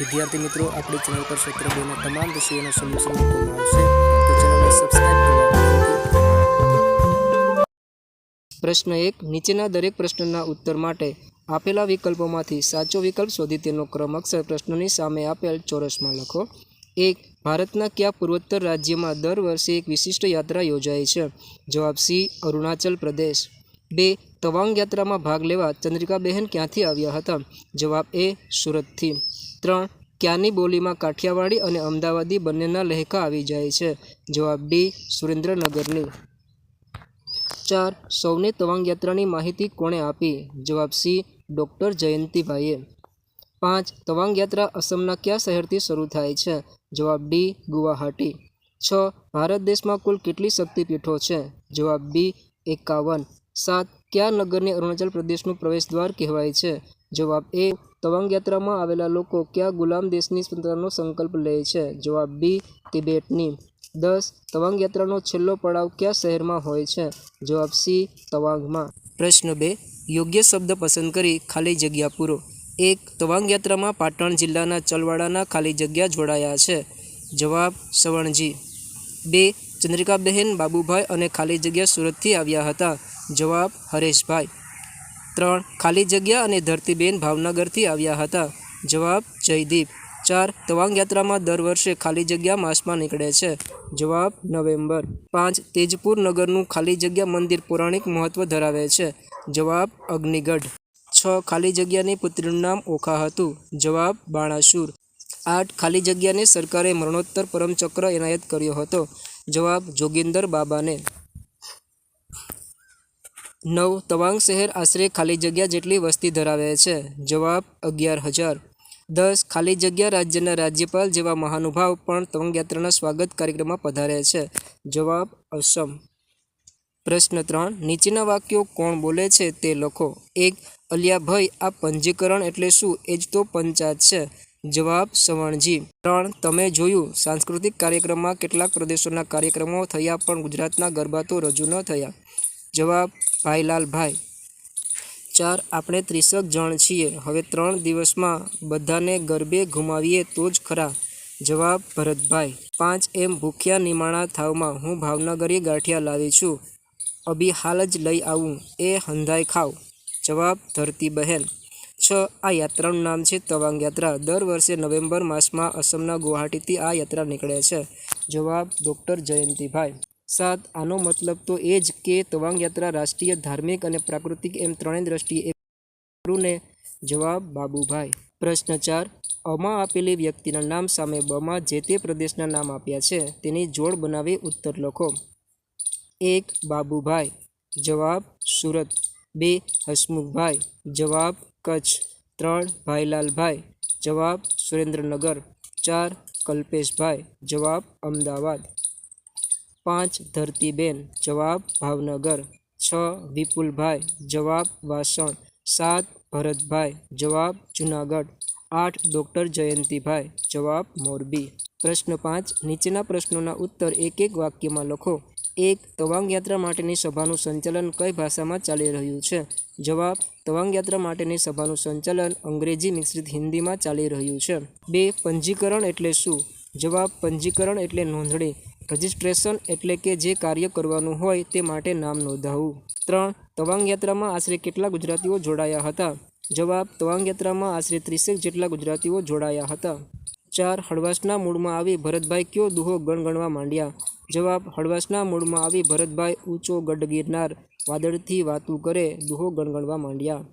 વિદ્યાર્થી મિત્રો, આપણી ચેનલ પર ક્ષેત્ર બેના તમામ વિષયોનો સોલ્યુશન મૂકવામાં આવશે. પ્રશ્ન એક, નીચેના દરેક પ્રશ્નના ઉત્તર માટે આપેલા વિકલ્પોમાંથી સાચો વિકલ્પ શોધી તેનો ક્રમ અક્ષર પ્રશ્નોની સામે આપેલ ચોરસમાં લખો. એક, ભારતના કયા પૂર્વોત્તર રાજ્યમાં દર વર્ષે એક વિશિષ્ટ યાત્રા યોજાય છે? જવાબ સી, અરુણાચલ પ્રદેશ. બે તવાંગ યાત્રામાં ભાગ લેવા ચંદ્રિકાબહેન ક્યાંથી આવ્યા હતા? જવાબ એ, સુરતથી. ત્રણ, ક્યાંની બોલીમાં કાઠિયાવાડી અને અમદાવાદી બંનેના લહેકા આવી જાય છે? જવાબ ડી સુરેન્દ્રનગરની. ચાર, સૌને તવાંગ યાત્રાની માહિતી કોણે આપી? જવાબ સી, ડૉક્ટર જયંતિભાઈએ. પાંચ તવાંગ યાત્રા અસમના કયા શહેરથી શરૂ થાય છે? જવાબ ડી, ગુવાહાટી. છ, ભારત દેશમાં કુલ કેટલી શક્તિપીઠો છે? જવાબ બી, એકાવન. સાત કયા નગરને અરુણાચલ પ્રદેશનું પ્રવેશદ્વાર કહેવાય છે. જવાબ એ, તવાંગ યાત્રામાં આવેલા લોકો કયા ગુલામ દેશની સ્વતંત્રતાનો સંકલ્પ લે છે? જવાબ બી, તિબેટની. દસ, તવાંગ યાત્રાનો છેલ્લો પડાવ કયા શહેરમાં હોય છે? જવાબ સી, તવાંગમાં. પ્રશ્ન બે, યોગ્ય શબ્દ પસંદ કરી ખાલી જગ્યા પૂરો. એક, તવાંગ યાત્રામાં પાટણ જિલ્લાના ચલવાડાના ખાલી જગ્યા જોડાયા છે. જવાબ સવણજી બે ચંદ્રિકાબહેન બાબુભાઈ અને ખાલી જગ્યા સુરતથી આવ્યા હતા. જવાબ, હરેશભાઈ. ત્રણ, ખાલી જગ્યા અને ધરતીબેન ભાવનગરથી આવ્યા હતા. જવાબ, જયદીપ. ચાર, તવાંગ યાત્રામાં દર વર્ષે ખાલી જગ્યા માસમાં નીકળે છે. જવાબ, નવેમ્બર. પાંચ, તેજપુર નગરનું ખાલી જગ્યા મંદિર પૌરાણિક મહત્વ ધરાવે છે. જવાબ, અગ્નિગઢ. છ, ખાલી જગ્યાની પુત્રીનું નામ ઓખા હતું. જવાબ, બાણાસુર. આઠ, ખાલી જગ્યાને સરકારે મરણોત્તર પરમચક્ર એનાયત કર્યો હતો. જવાબ જોગિંદર બાબાને. નવ, તવાંગ શહેર આશરે ખાલી જગ્યા જેટલી વસ્તી ધરાવે છે. જવાબ, અગિયાર હજાર. દસ, ખાલી જગ્યા રાજ્યના રાજ્યપાલ જેવા મહાનુભાવ પણ તવાંગ યાત્રાના સ્વાગત કાર્યક્રમમાં પધારે છે. જવાબ, અસમ. પ્રશ્ન ત્રણ, નીચેના વાક્યો કોણ બોલે છે તે લખો. એક, અલિયાભાઈ, આ પંજીકરણ એટલે શું? એ જ તો પંચાયત છે. જવાબ સવણજી ત્રણ, તમે જોયું, સાંસ્કૃતિક કાર્યક્રમમાં કેટલાક પ્રદેશોના કાર્યક્રમો થયા પણ ગુજરાતના ગરબા તો રજૂ ન થયા. જવાબ, ભાઈલાલભાઈ. ચાર, આપણે ત્રીસક જણ છીએ. હવે ત્રણ દિવસમાં બધાને ગરબે ઘુમાવીએ તો જ ખરા. જવાબ, ભરતભાઈ. પાંચ, એમ ભૂખ્યા નિમાણા થાવમાં હું ભાવનગરી ગાંઠિયા લાવી છું. અભી હાલ જ લઈ આવું. એ હંધાઈ ખાવ. જવાબ ધરતી બહેન છ. આ યાત્રાનું નામ છે તવાંગ યાત્રા. દર વર્ષે નવેમ્બર માસમાં અસમના ગુવાહાટીથી આ યાત્રા નીકળે છે. જવાબ ડૉક્ટર જયંતિભાઈ. સાત. આનો મતલબ તો એ જ કે તવાંગ યાત્રા રાષ્ટ્રીય, ધાર્મિક અને પ્રાકૃતિક એમ ત્રણેય દ્રષ્ટિએ ને? જવાબ બાબુભાઈ. પ્રશ્ન ચાર. અમાં આપેલી વ્યક્તિના નામ સામે બમાં જે તે પ્રદેશના નામ આપ્યા છે, તેની જોડ બનાવી ઉત્તર લખો. એક. બાબુભાઈ. જવાબ સુરત. બે હસમુખભાઈ, જવાબ કચ્છ. ત્રણ ભાઈલાલભાઈ, જવાબ સુરેન્દ્રનગર. ચાર કલ્પેશભાઈ, જવાબ અમદાવાદ. પાંચ ધરતીબેન, જવાબ ભાવનગર. છ વિપુલભાઈ, જવાબ વાસણ. સાત ભરતભાઈ, જવાબ જુનાગઢ. આઠ ડૉક્ટર જયંતિભાઈ, જવાબ મોરબી. પ્રશ્ન પાંચ, નીચેના પ્રશ્નોના ઉત્તર એક એક વાક્યમાં લખો. એક તવાંગ યાત્રા માટેની સભાનું સંચાલન કઈ ભાષામાં ચાલી રહ્યું છે? જવાબ, તવાંગ યાત્રા માટેની સભાનું સંચાલન અંગ્રેજી મિશ્રિત હિન્દીમાં ચાલી રહ્યું છે. બે, પંજીકરણ એટલે શું? જવાબ, પંજીકરણ એટલે નોંધણી. રજિસ્ટ્રેશન એટલે કે જે કાર્ય કરવાનું હોય તે માટે નામ નોંધાવવું ત્રણ, તવાંગ યાત્રામાં આશરે કેટલા ગુજરાતીઓ જોડાયા હતા? જવાબ, તવાંગ યાત્રામાં આશરે ત્રીસેક જેટલા ગુજરાતીઓ જોડાયા હતા. ચાર હળવાશના મૂળમાં આવી ભરતભાઈ કયો દુહો ગણગણવા માંડ્યા? જવાબ, હળવાશના મૂળમાં આવી ભરતભાઈ ઊંચો ગઢ ગિરનાર, વાદળથી વાતું કરે દુહો ગણગણવા માંડ્યા.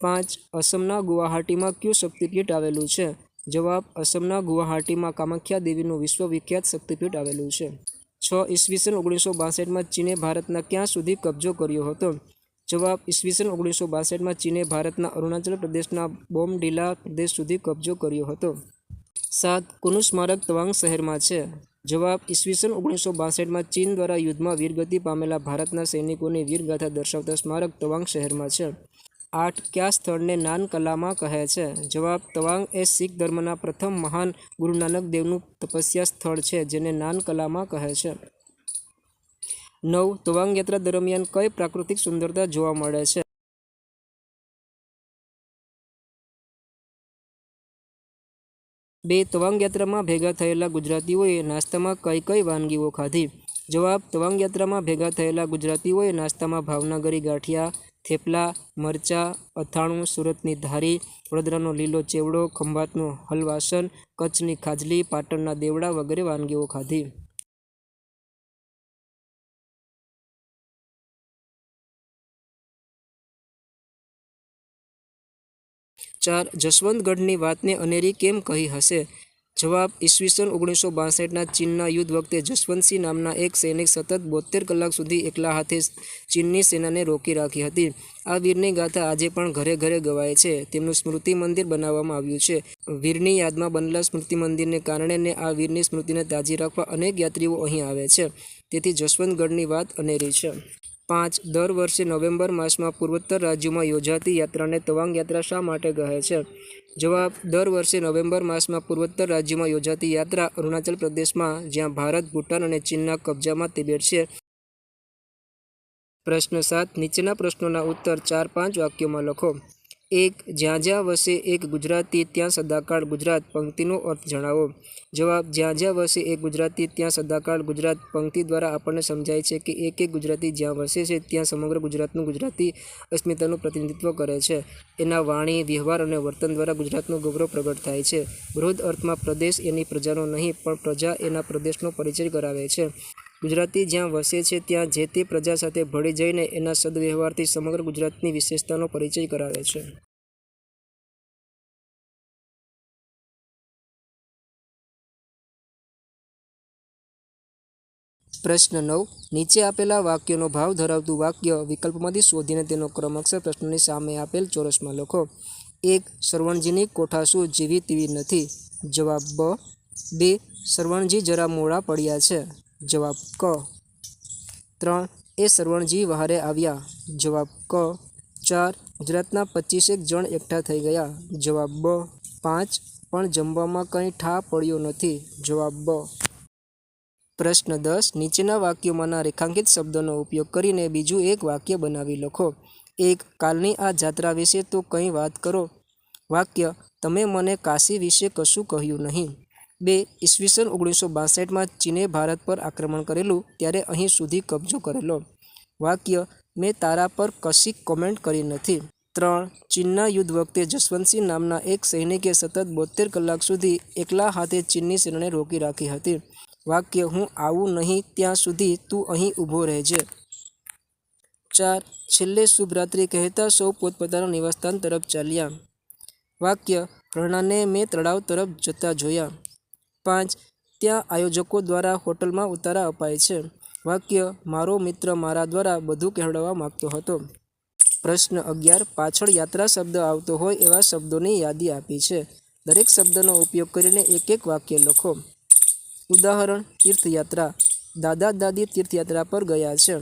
પાંચ, અસમના ગુવાહાટીમાં કયું શક્તિપીઠ આવેલું છે? જવાબ, અસમના ગુવાહાટીમાં કામાખ્યા દેવીનું વિશ્વવિખ્યાત શક્તિપીઠ આવેલું છે. છ, ઈસવીસન ઓગણીસો બાસઠમાં ચીને ભારતના ક્યાં સુધી કબજો કર્યો હતો? જવાબ, ઈસવીસન ઓગણીસો બાસઠમાં ચીને ભારતના અરુણાચલ પ્રદેશના બોમડીલા પ્રદેશ સુધી કબજો કર્યો હતો. સાત કોનું સ્મારક તવાંગ શહેરમાં છે. જવાબ, ઈસવીસન ઓગણીસો બાસઠમાં ચીન દ્વારા યુદ્ધમાં વીરગતિ પામેલા ભારતના સૈનિકોની વીરગાથા દર્શાવતા સ્મારક તવાંગ શહેરમાં છે. આઠ કયા સ્થળને નાન કલામાં કહે છે? જવાબ, તવાંગ એ શીખ ધર્મના પ્રથમ મહાન ગુરુ નાનક દેવનું તપસ્યા સ્થળ છે, જેને નાન કલામાં કહે છે. નવ, તવાંગ યાત્રા દરમિયાન કઈ પ્રાકૃતિક સુંદરતા જોવા મળે છે? બે તવાંગ યાત્રામાં ભેગા થયેલા ગુજરાતીઓએ નાસ્તામાં કઈ કઈ વાનગીઓ ખાધી? જવાબ તવાંગ યાત્રામાં ભેગા થયેલા ગુજરાતીઓએ નાસ્તામાં ભાવનગરી ગાંઠિયા, થેપલા, મરચાં, અથાણું, સુરતની ધારી, વડોદરાનો લીલો ચેવડો, ખંભાતનું હલવાસન, કચ્છની ખાજલી, પાટણના દેવડા વગેરે વાનગીઓ ખાધી. ચાર જસવંતગઢની વાતને અનેરી કેમ કહી હશે? જવાબ, ઈસવીસન ઓગણીસો બાસઠના ચીનના યુદ્ધ વખતે જસવંતસિંહ નામના એક સૈનિક સતત બોતેર કલાક સુધી એકલા હાથે ચીનની સેનાને રોકી રાખી હતી. આ વીરની ગાથા આજે પણ ઘરે ઘરે ગવાય છે. તેમનું સ્મૃતિ મંદિર બનાવવામાં આવ્યું છે. વીરની યાદમાં બનેલા સ્મૃતિ મંદિરને કારણે ને આ વીરની સ્મૃતિને તાજી રાખવા અનેક યાત્રીઓ અહીં આવે છે. તેથી જસવંતગઢની વાત અનેરી છે. પાંચ દર વર્ષે નવેમ્બર માસમાં પૂર્વોત્તર રાજ્યોમાં યોજાતી યાત્રાને તવાંગ યાત્રા શા માટે કહે છે? જવાબ, દર વર્ષે નવેમ્બર માસમાં પૂર્વોત્તર રાજ્યોમાં યોજાતી યાત્રા અરુણાચલ પ્રદેશમાં, જ્યાં ભારત, ભૂટાન અને ચીનના કબજામાં તિબેટ છે. પ્રશ્ન સાત, નીચેના પ્રશ્નોના ઉત્તર ચાર પાંચ વાક્યોમાં લખો. એક જ્યાં જ્યાં વસે એક ગુજરાતી, ત્યાં સદાકાળ ગુજરાત, પંક્તિનો અર્થ જણાવો. જવાબ, જ્યાં જ્યાં વસે એક ગુજરાતી, ત્યાં સદાકાળ ગુજરાત, પંક્તિ દ્વારા આપણને સમજાય છે કે એક એક ગુજરાતી જ્યાં વસે છે, ત્યાં સમગ્ર ગુજરાતનું ગુજરાતી અસ્મિતાનું પ્રતિનિધિત્વ કરે છે. એના વાણી, વ્યવહાર અને વર્તન દ્વારા ગુજરાતનું ગૌરવ પ્રગટ થાય છે. બૃહદ અર્થમાં પ્રદેશ એની પ્રજાનો નહીં, પણ પ્રજા એના પ્રદેશનો પરિચય કરાવે છે. ગુજરાતી જ્યાં વસે છે, ત્યાં જે તે પ્રજા સાથે ભળી જઈને એના સદવ્યવહારથી સમગ્ર ગુજરાતની વિશેષતાનો પરિચય કરાવે છે. પ્રશ્ન નવ. નીચે આપેલા વાક્યનો ભાવ ધરાવતું વાક્ય વિકલ્પમાંથી શોધીને તેનો ક્રમ પ્રશ્નની સામે આપેલ ચોરસમાં લખો. એક, સરવણજીની કોઠાસુ જીવી તેવી નથી. જવાબ બ. બે, સરવણજી જરા મોડા પડ્યા છે. જવાબ ક. ત્રણ, એ સરવણજી વહારે આવ્યા. જવાબ ક. ચાર, ગુજરાતના પચીસેક જણ એકઠા થઈ ગયા. જવાબ બ. પાંચ, પણ જમવામાં કંઈ ઠા પડ્યો નથી. જવાબ બ. પ્રશ્ન દસ, નીચેના વાક્યોમાંના રેખાંકિત શબ્દોનો ઉપયોગ કરીને બીજું એક વાક્ય બનાવી લખો. એક, કાલની આ જાત્રા વિશે તો કંઈ વાત કરો. વાક્ય, તમે મને કાશી વિશે કશું કહ્યું નહીં. બે ઈસવીસન ઓગણીસો બાસઠમાં ચીને ભારત પર આક્રમણ કરેલું ત્યારે અહીં સુધી કબજો કરેલો. વાક્ય, મેં તારા પર કશી કોમેન્ટ કરી નથી. ત્રણ, ચીનના યુદ્ધ વખતે જસવંતસિંહ નામના એક સૈનિકે સતત બોતેર કલાક સુધી એકલા હાથે ચીનની સેનાને રોકી રાખી હતી. વાક્ય, હું આવું નહીં ત્યાં સુધી તું અહીં ઊભો રહેજે. ચાર, છેલ્લે શુભરાત્રિ કહેતા સૌ પોતપોતાના નિવાસસ્થાન તરફ ચાલ્યા. વાક્ય, રણાને મેં તળાવ તરફ જતા જોયા. પાંચ ત્યાં આયોજકો દ્વારા હોટલમાં ઉતારા અપાય છે. વાક્ય, મારો મિત્ર મારા દ્વારા બધું કહેવડાવવા માગતો હતો. પ્રશ્ન અગિયાર, પાછળ યાત્રા શબ્દ આવતો હોય એવા શબ્દોની યાદી આપી છે. દરેક શબ્દનો ઉપયોગ કરીને એક એક વાક્ય લખો. ઉદાહરણ, તીર્થયાત્રા. દાદા દાદી તીર્થયાત્રા પર ગયા છે.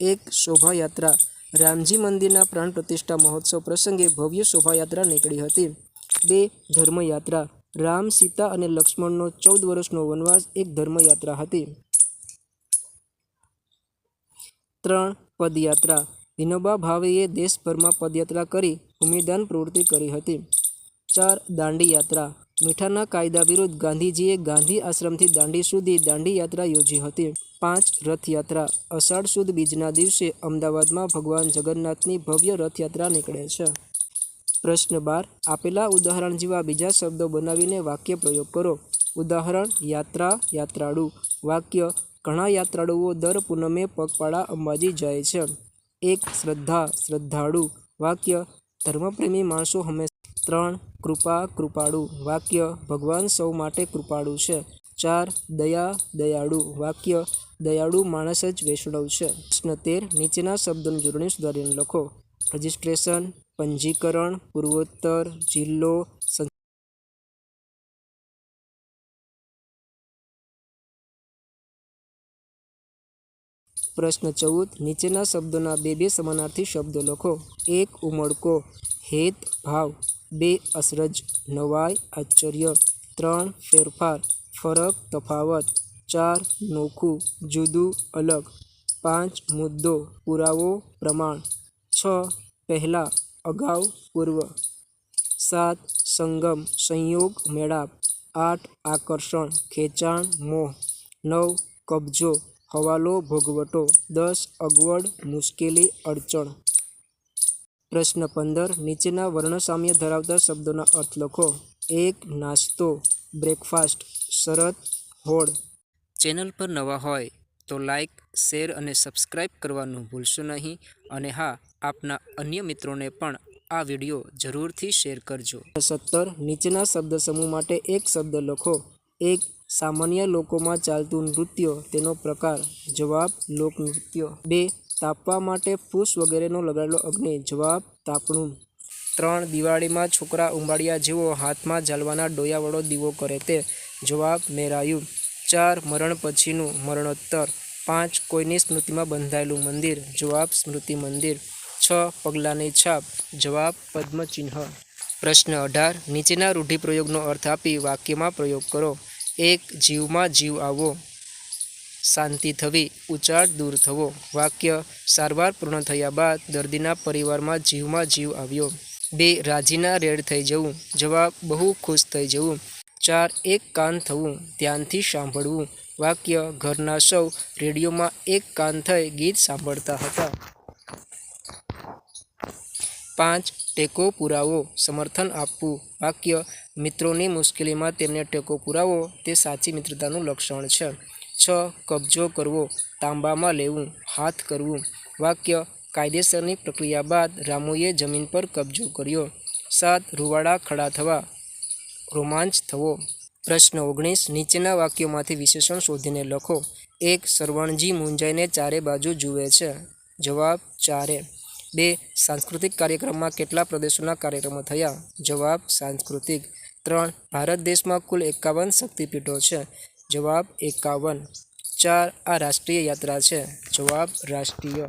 એક, શોભાયાત્રા. રામજી મંદિરના પ્રાણ પ્રતિષ્ઠા મહોત્સવ પ્રસંગે ભવ્ય શોભાયાત્રા નીકળી હતી. બે, ધર્મયાત્રા. રામ, સીતા અને લક્ષ્મણનો ચૌદ વર્ષનો વનવાસ એક ધર્મયાત્રા હતી. ત્રણ પદયાત્રા. વિનોબા ભાવેએ દેશભરમાં પદયાત્રા કરી ભૂમિદાન પ્રવૃત્તિ કરી હતી. ચાર દાંડી યાત્રા મીઠાના કાયદા વિરુદ્ધ ગાંધીજીએ ગાંધી આશ્રમથી દાંડી સુધી દાંડી યાત્રા યોજી હતી. પાંચ રથયાત્રા. અષાઢ સુદ બીજના દિવસે અમદાવાદમાં ભગવાન જગન્નાથની ભવ્ય રથયાત્રા નીકળે છે. પ્રશ્ન બાર. આપેલા ઉદાહરણ જેવા બીજા શબ્દો બનાવીને વાક્ય પ્રયોગ કરો. ઉદાહરણ, યાત્રા, યાત્રાળુ. વાક્ય, ઘણા યાત્રાળુઓ દર પૂનમે પગપાળા અંબાજી જાય છે. એક, શ્રદ્ધા, શ્રદ્ધાળુ. વાક્ય, ધર્મપ્રેમી માણસો હંમેશા. ત્રણ, કૃપા, કૃપાળુ. વાક્ય, ભગવાન સૌ માટે કૃપાળુ છે. ચાર, દયા, દયાળુ. વાક્ય, દયાળુ માણસ જ વૈષ્ણવ છે. પ્રશ્ન તેર, નીચેના શબ્દોની જોડણી સુધારીને લખો. રજિસ્ટ્રેશન પંજીકરણ, પૂર્વોત્તર, જિલ્લો પ્રશ્ન ચૌદ. નીચેના શબ્દોના બે બે સમાનાર્થી શબ્દો લખો. એક ઉમળકો. હેત, ભાવ. બે અસરજ. નવાઈ, આશ્ચર્ય. ત્રણ, ફેરફાર. ફરક, તફાવત. ચાર, નોખું. જુદું, અલગ. પાંચ, મુદ્દો. પુરાવો, પ્રમાણ. છ, પહેલાં. અગાઉ પૂર્વ સાત સંગમ સંયોગ મેળાપ, આઠ આકર્ષણ, ખેંચાણ, મોહ, નવ કબજો, હવાલો ભોગવટો, દસ અગવડ, મુશ્કેલી, અડચણ. પ્રશ્ન પંદર, નીચેના વર્ણસામ્ય ધરાવતા શબ્દોના અર્થ લખો. એક, નાસ્તો, બ્રેકફાસ્ટ, શરત હોડ ચેનલ પર નવા હોય તો લાઇક શેર અને સબસ્ક્રાઇબ કરવાનું ભૂલશો નહીં. અને હા આપના અન્ય મિત્રોને પણ આ વીડિયો જરૂરથી શેર કરજો. સત્તર નીચેના શબ્દ સમૂહ માટે એક શબ્દ લખો. એક, સામાન્ય લોકોમાં ચાલતું નૃત્ય, તેનો પ્રકાર, જવાબ, લોકનૃત્ય. બે, તાપવા માટે ફૂસ વગેરેનો લગાડેલો અગ્નિ, જવાબ, તાપણું. ત્રણ, દિવાળીમાં છોકરા ઉંબાડિયા જેવો હાથમાં ઝાલવાના ડોયાવાળો દીવો કરે તે, જવાબ, મેરાયું. ચાર, મરણ પછીનું મરણોત્તર. પાંચ, કોઈની સ્મૃતિમાં બંધાયેલું મંદિર, જવાબ, સ્મૃતિ મંદિર. છ પગલાંની છાપ. જવાબ પદ્મચિહ્ન. પ્રશ્ન અઢાર. નીચેના રૂઢિપ્રયોગનો અર્થ આપી વાક્યમાં પ્રયોગ કરો. એક, જીવમાં જીવ આવો. શાંતિ થવી. ઉચાટ દૂર થવો. વાક્ય સારવાર પૂર્ણ થયા બાદ દર્દીના પરિવારમાં જીવમાં જીવ આવ્યો. બે, રાજીના રેડ થઈ જવું. જવાબ, બહુ ખુશ થઈ જવું. ચાર, એક કાન થવું. ધ્યાનથી સાંભળવું. વાક્ય, ઘરના સૌ રેડિયોમાં એક કાન થઈ ગીત સાંભળતા હતા. પાંચ ટેકો પુરાવો. સમર્થન આપવું. વાક્ય, મિત્રોની મુશ્કેલીમાં તેમને ટેકો પુરાવો. તે સાચી મિત્રતાનું લક્ષણ છે. છ, કબજો કરવો. તાંબામાં લેવું. હાથ કરવું. વાક્ય, કાયદેસરની પ્રક્રિયા બાદ રામુએ જમીન પર કબજો કર્યો. સાત, રૂવાડા ખડા થવા. રોમાંચ થવો. પ્રશ્ન ઓગણીસ, નીચેના વાક્યોમાંથી વિશેષણ શોધીને લખો. એક, સરવણજી મૂંઝાઈને ચારે બાજુ જુએ છે. જવાબ, ચારે. બે સાંસ્કૃતિક કાર્યક્રમમાં કેટલા પ્રદેશોના કાર્યક્રમો થયા? જવાબ, સાંસ્કૃતિક. ત્રણ, ભારત દેશમાં કુલ એકાવન શક્તિપીઠો છે. જવાબ, એકાવન. ચાર, આ રાષ્ટ્રીય યાત્રા છે. જવાબ, રાષ્ટ્રીય.